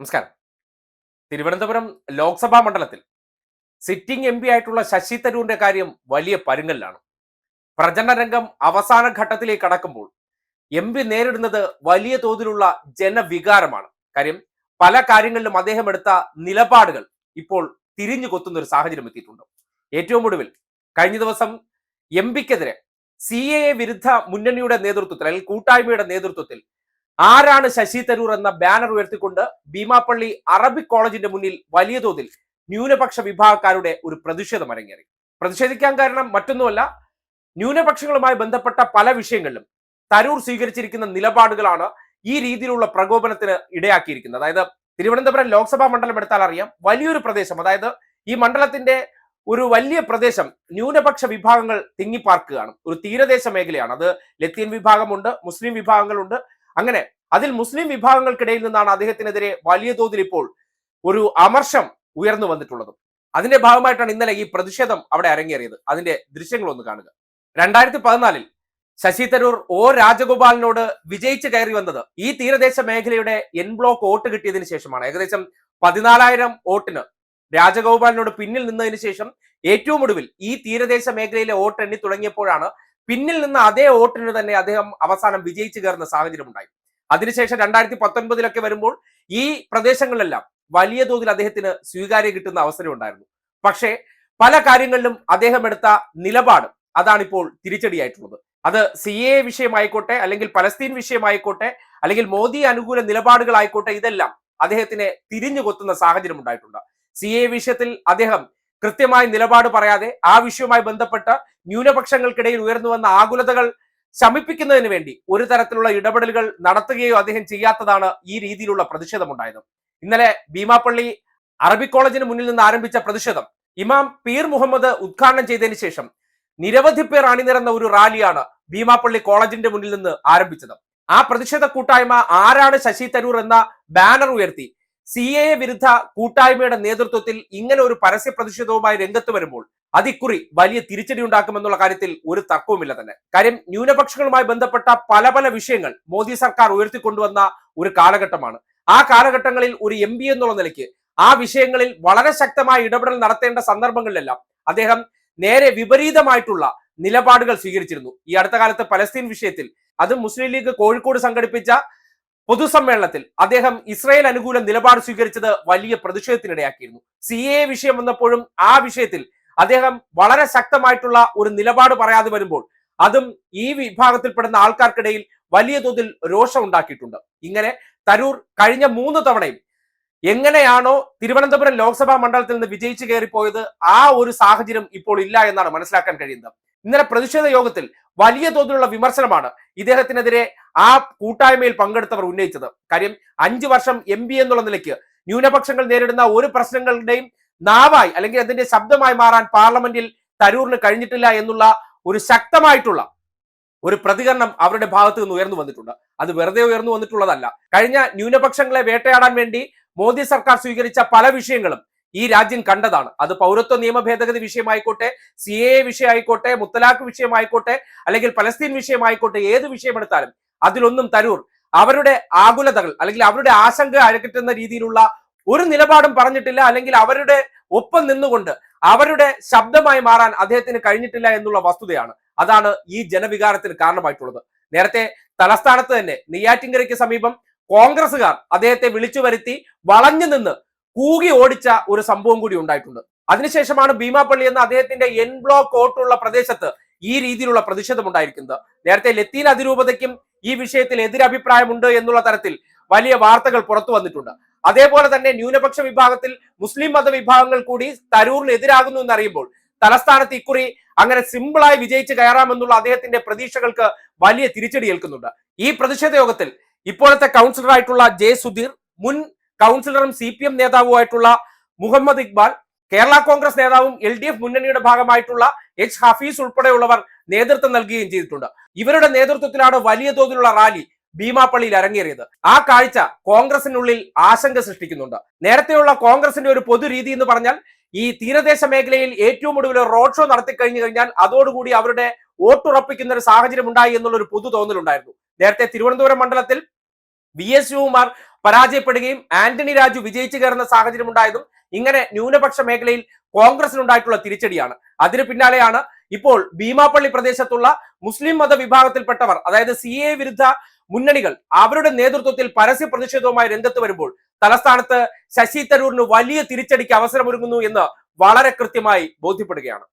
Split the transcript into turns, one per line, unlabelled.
നമസ്കാരം. തിരുവനന്തപുരം ലോക്സഭാ മണ്ഡലത്തിൽ sitting M P ആയിട്ടുള്ള ശശി തരൂരിന്റെ കാര്യം വലിയ പരുങ്ങലിലാണ്. പ്രചരണ രംഗം അവസാന ഘട്ടത്തിലേക്ക് കടക്കുമ്പോൾ എം പി നേരിടുന്നത് വലിയ തോതിലുള്ള ജനവികാരമാണ്. കാര്യം പല കാര്യങ്ങളിലും അദ്ദേഹം എടുത്ത നിലപാടുകൾ ഇപ്പോൾ തിരിഞ്ഞു കൊത്തുന്ന ഒരു സാഹചര്യം എത്തിയിട്ടുണ്ട്. ഏറ്റവും ഒടുവിൽ കഴിഞ്ഞ ദിവസം എം പിക്കെതിരെ സി എ വിരുദ്ധ മുന്നണിയുടെ നേതൃത്വത്തിൽ അല്ലെങ്കിൽ കൂട്ടായ്മയുടെ നേതൃത്വത്തിൽ ആരാണ് ശശി തരൂർ എന്ന ബാനർ ഉയർത്തിക്കൊണ്ട് ഭീമാപ്പള്ളി അറബിക് കോളേജിന്റെ മുന്നിൽ വലിയ തോതിൽ ന്യൂനപക്ഷ വിഭാഗക്കാരുടെ ഒരു പ്രതിഷേധം അരങ്ങേറി. പ്രതിഷേധിക്കാൻ കാരണം മറ്റൊന്നുമല്ല ന്യൂനപക്ഷങ്ങളുമായി ബന്ധപ്പെട്ട പല വിഷയങ്ങളിലും തരൂർ സ്വീകരിച്ചിരിക്കുന്ന നിലപാടുകളാണ് ഈ രീതിയിലുള്ള പ്രകോപനത്തിന് ഇടയാക്കിയിരിക്കുന്നത്. അതായത് തിരുവനന്തപുരം ലോക്സഭാ മണ്ഡലം എടുത്താൽ അറിയാം വലിയൊരു പ്രദേശം. അതായത് ഈ മണ്ഡലത്തിന്റെ ഒരു വലിയ പ്രദേശം ന്യൂനപക്ഷ വിഭാഗങ്ങൾ തിങ്ങിപ്പാർക്കുകയാണ്. ഒരു തീരദേശ മേഖലയാണ്. അത് ലത്തീൻ വിഭാഗമുണ്ട് മുസ്ലിം വിഭാഗങ്ങളുണ്ട്. അങ്ങനെ അതിൽ മുസ്ലിം വിഭാഗങ്ങൾക്കിടയിൽ നിന്നാണ് അദ്ദേഹത്തിനെതിരെ വലിയ തോതിൽ ഇപ്പോൾ ഒരു അമർഷം ഉയർന്നു വന്നിട്ടുള്ളത്. അതിന്റെ ഭാഗമായിട്ടാണ് ഇന്നലെ ഈ പ്രതിഷേധം അവിടെ അരങ്ങേറിയത്. അതിന്റെ ദൃശ്യങ്ങൾ ഒന്ന് കാണുക. രണ്ടായിരത്തി പതിനാലിൽ ശശി തരൂർ ഒ രാജഗോപാലിനോട് വിജയിച്ച് കയറി വന്നത് ഈ തീരദേശ മേഖലയുടെ എൻ ബ്ലോക്ക് വോട്ട് കിട്ടിയതിനു ശേഷമാണ്. ഏകദേശം പതിനാലായിരം വോട്ടിന് രാജഗോപാലിനോട് പിന്നിൽ നിന്നതിന് ശേഷം ഏറ്റവും ഒടുവിൽ ഈ തീരദേശ മേഖലയിലെ വോട്ട് എണ്ണി തുടങ്ങിയപ്പോഴാണ് പിന്നിൽ നിന്ന് അതേ വോട്ടിന് തന്നെ അദ്ദേഹം അവസാനം വിജയിച്ചു കയറുന്ന സാഹചര്യം ഉണ്ടായി. അതിനുശേഷം രണ്ടായിരത്തി പത്തൊൻപതിലൊക്കെ വരുമ്പോൾ ഈ പ്രദേശങ്ങളിലെല്ലാം വലിയ തോതിൽ അദ്ദേഹത്തിന് സ്വീകാര്യം കിട്ടുന്ന അവസരം ഉണ്ടായിരുന്നു. പക്ഷേ പല കാര്യങ്ങളിലും അദ്ദേഹം എടുത്ത നിലപാട് അതാണിപ്പോൾ തിരിച്ചടിയായിട്ടുള്ളത്. അത് സി എ വിഷയമായിക്കോട്ടെ അല്ലെങ്കിൽ പലസ്തീൻ വിഷയമായിക്കോട്ടെ അല്ലെങ്കിൽ മോദി അനുകൂല നിലപാടുകളായിക്കോട്ടെ ഇതെല്ലാം അദ്ദേഹത്തിനെ തിരിഞ്ഞു കൊത്തുന്ന സാഹചര്യം ഉണ്ടായിട്ടുണ്ട്. സി എ വിഷയത്തിൽ അദ്ദേഹം കൃത്യമായ നിലപാട് പറയാതെ ആ വിഷയവുമായി ബന്ധപ്പെട്ട ന്യൂനപക്ഷങ്ങൾക്കിടയിൽ ഉയർന്നു വന്ന ആകുലതകൾ ശമിപ്പിക്കുന്നതിന് വേണ്ടി ഒരു തരത്തിലുള്ള ഇടപെടലുകൾ നടത്തുകയോ അദ്ദേഹം ചെയ്യാത്തതാണ് ഈ രീതിയിലുള്ള പ്രതിഷേധമുണ്ടായത്. ഇന്നലെ ഭീമാപ്പള്ളി അറബിക് കോളേജിന് മുന്നിൽ നിന്ന് ആരംഭിച്ച പ്രതിഷേധം ഇമാം പീർ മുഹമ്മദ് ഉദ്ഘാടനം ചെയ്തതിന് ശേഷം നിരവധി പേർ അണിനിരന്ന ഒരു റാലിയാണ് ഭീമാപ്പള്ളി കോളേജിന്റെ മുന്നിൽ നിന്ന് ആരംഭിച്ചത്. ആ പ്രതിഷേധ കൂട്ടായ്മ ആരാണ് ശശി തരൂർ എന്ന ബാനർ ഉയർത്തി സി എ വിരുദ്ധ കൂട്ടായ്മയുടെ നേതൃത്വത്തിൽ ഇങ്ങനെ ഒരു പരസ്യ പ്രതിഷേധവുമായി രംഗത്ത് വരുമ്പോൾ അതിക്കുറി വലിയ തിരിച്ചടി ഉണ്ടാക്കുമെന്നുള്ള കാര്യത്തിൽ ഒരു തർക്കവുമില്ല തന്നെ. കാര്യം ന്യൂനപക്ഷങ്ങളുമായി ബന്ധപ്പെട്ട പല പല വിഷയങ്ങൾ മോദി സർക്കാർ ഉയർത്തിക്കൊണ്ടുവന്ന ഒരു കാലഘട്ടമാണ്. ആ കാലഘട്ടങ്ങളിൽ ഒരു എം എന്നുള്ള നിലയ്ക്ക് ആ വിഷയങ്ങളിൽ വളരെ ശക്തമായ ഇടപെടൽ നടത്തേണ്ട സന്ദർഭങ്ങളിലെല്ലാം അദ്ദേഹം നേരെ വിപരീതമായിട്ടുള്ള നിലപാടുകൾ സ്വീകരിച്ചിരുന്നു. ഈ അടുത്ത കാലത്ത് പലസ്തീൻ വിഷയത്തിൽ അത് മുസ്ലിം ലീഗ് കോഴിക്കോട് സംഘടിപ്പിച്ച പൊതുസമ്മേളനത്തിൽ അദ്ദേഹം ഇസ്രായേൽ അനുകൂല നിലപാട് സ്വീകരിച്ചത് വലിയ പ്രതിഷേധത്തിനിടയാക്കിയിരുന്നു. സി എ വിഷയം വന്നപ്പോഴും ആ വിഷയത്തിൽ അദ്ദേഹം വളരെ ശക്തമായിട്ടുള്ള ഒരു നിലപാട് പറയാതെ വരുമ്പോൾ അതും ഈ വിഭാഗത്തിൽപ്പെടുന്ന ആൾക്കാർക്കിടയിൽ വലിയ തോതിൽ രോഷം ഉണ്ടാക്കിയിട്ടുണ്ട്. ഇങ്ങനെ തരൂർ കഴിഞ്ഞ മൂന്ന് തവണയും എങ്ങനെയാണോ തിരുവനന്തപുരം ലോക്സഭാ മണ്ഡലത്തിൽ നിന്ന് വിജയിച്ചു കയറിപ്പോയത് ആ ഒരു സാഹചര്യം ഇപ്പോൾ ഇല്ല എന്നാണ് മനസ്സിലാക്കാൻ കഴിയുന്നത്. ഇന്നലെ പ്രതിഷേധ യോഗത്തിൽ വലിയ തോതിലുള്ള വിമർശനമാണ് ഇദ്ദേഹത്തിനെതിരെ ആ കൂട്ടായ്മയിൽ പങ്കെടുത്തവർ ഉന്നയിച്ചത്. കാര്യം അഞ്ചു വർഷം എം എന്നുള്ള നിലയ്ക്ക് ന്യൂനപക്ഷങ്ങൾ നേരിടുന്ന ഒരു പ്രശ്നങ്ങളുടെയും നാവായി അല്ലെങ്കിൽ അതിന്റെ ശബ്ദമായി മാറാൻ പാർലമെന്റിൽ തരൂറിന് കഴിഞ്ഞിട്ടില്ല എന്നുള്ള ഒരു ശക്തമായിട്ടുള്ള ഒരു പ്രതികരണം അവരുടെ ഭാഗത്ത് നിന്ന് ഉയർന്നു വന്നിട്ടുണ്ട്. അത് വെറുതെ ഉയർന്നു വന്നിട്ടുള്ളതല്ല. കഴിഞ്ഞ ന്യൂനപക്ഷങ്ങളെ വേട്ടയാടാൻ വേണ്ടി മോദി സർക്കാർ സ്വീകരിച്ച പല വിഷയങ്ങളും ഈ രാജ്യം കണ്ടതാണ്. അത് പൗരത്വ നിയമ ഭേദഗതി വിഷയമായിക്കോട്ടെ സി എ വിഷയമായിക്കോട്ടെ മുത്തലാഖ് വിഷയമായിക്കോട്ടെ അല്ലെങ്കിൽ പലസ്തീൻ വിഷയമായിക്കോട്ടെ ഏത് വിഷയമെടുത്താലും അതിലൊന്നും തരൂർ. അവരുടെ ആകുലതകൾ അല്ലെങ്കിൽ അവരുടെ ആശങ്ക അരക്കറ്റുന്ന രീതിയിലുള്ള ഒരു നിലപാടും പറഞ്ഞിട്ടില്ല. അല്ലെങ്കിൽ അവരുടെ ഒപ്പം നിന്നുകൊണ്ട് അവരുടെ ശബ്ദമായി മാറാൻ അദ്ദേഹത്തിന് കഴിഞ്ഞിട്ടില്ല എന്നുള്ള വസ്തുതയാണ്. അതാണ് ഈ ജനവികാരത്തിന് കാരണമായിട്ടുള്ളത്. നേരത്തെ തലസ്ഥാനത്ത് തന്നെ നെയ്യാറ്റിങ്കരയ്ക്ക് സമീപം കോൺഗ്രസുകാർ അദ്ദേഹത്തെ വിളിച്ചു വരുത്തി വളഞ്ഞു നിന്ന് കൂകി ഓടിച്ച ഒരു സംഭവം കൂടി ഉണ്ടായിട്ടുണ്ട്. അതിനുശേഷമാണ് ഭീമാപ്പള്ളി എന്ന അദ്ദേഹത്തിന്റെ എൻ ബ്ലോക്ക് വോട്ടുള്ള പ്രദേശത്ത് ഈ രീതിയിലുള്ള പ്രതിഷേധം ഉണ്ടായിരിക്കുന്നത്. നേരത്തെ ലത്തീൻ അതിരൂപതയ്ക്കും ഈ വിഷയത്തിൽ എതിരഭിപ്രായമുണ്ട് എന്നുള്ള തരത്തിൽ വലിയ വാർത്തകൾ പുറത്തു വന്നിട്ടുണ്ട്. അതേപോലെ തന്നെ ന്യൂനപക്ഷ വിഭാഗത്തിൽ മുസ്ലിം മതവിഭാഗങ്ങൾ കൂടി തരൂറിന് എതിരാകുന്നു എന്നറിയുമ്പോൾ തലസ്ഥാനത്ത് ഇക്കുറി അങ്ങനെ സിമ്പിളായി വിജയിച്ച് കയറാമെന്നുള്ള അദ്ദേഹത്തിന്റെ പ്രതീക്ഷകൾക്ക് വലിയ തിരിച്ചടി ഏൽക്കുന്നുണ്ട്. ഈ പ്രതിഷേധ യോഗത്തിൽ ഇപ്പോഴത്തെ കൗൺസിലറായിട്ടുള്ള ജെ സുധീർ മുൻ കൗൺസിലറും സി പി എം നേതാവുമായിട്ടുള്ള മുഹമ്മദ് ഇക്ബാൽ കേരള കോൺഗ്രസ് നേതാവും എൽ ഡി എഫ് മുന്നണിയുടെ ഭാഗമായിട്ടുള്ള എച്ച് ഹഫീസ് ഉൾപ്പെടെയുള്ളവർ നേതൃത്വം നൽകുകയും ചെയ്തിട്ടുണ്ട്. ഇവരുടെ നേതൃത്വത്തിലാണ് വലിയ തോതിലുള്ള റാലി ഭീമാപ്പള്ളിയിൽ അരങ്ങേറിയത്. ആ കാഴ്ച കോൺഗ്രസിനുള്ളിൽ ആശങ്ക സൃഷ്ടിക്കുന്നുണ്ട്. നേരത്തെയുള്ള കോൺഗ്രസിന്റെ ഒരു പൊതു രീതി എന്ന് പറഞ്ഞാൽ ഈ തീരദേശ മേഖലയിൽ ഏറ്റവും ഒടുവിൽ റോഡ് ഷോ നടത്തി കഴിഞ്ഞു കഴിഞ്ഞാൽ അതോടുകൂടി അവരുടെ വോട്ടുറപ്പിക്കുന്ന ഒരു സാഹചര്യം ഉണ്ടായി എന്നുള്ള ഒരു പൊതു തോന്നലുണ്ടായിരുന്നു. നേരത്തെ തിരുവനന്തപുരം മണ്ഡലത്തിൽ വി എസ് ശിവകുമാർ പരാജയപ്പെടുകയും ആന്റണി രാജു വിജയിച്ചു കയറുന്ന സാഹചര്യം ഉണ്ടായതും ഇങ്ങനെ ന്യൂനപക്ഷ മേഖലയിൽ കോൺഗ്രസിനുണ്ടായിട്ടുള്ള തിരിച്ചടിയാണ്. അതിന് പിന്നാലെയാണ് ഇപ്പോൾ ഭീമാപ്പള്ളി പ്രദേശത്തുള്ള മുസ്ലിം മത വിഭാഗത്തിൽപ്പെട്ടവർ അതായത് സി എ വിരുദ്ധ മുന്നണികൾ അവരുടെ നേതൃത്വത്തിൽ പരസ്യ പ്രതിഷേധവുമായി രംഗത്ത് വരുമ്പോൾ തലസ്ഥാനത്ത് ശശി തരൂരിന് വലിയ തിരിച്ചടിക്ക് അവസരമൊരുങ്ങുന്നു എന്ന് വളരെ കൃത്യമായി ബോധ്യപ്പെടുകയാണ്.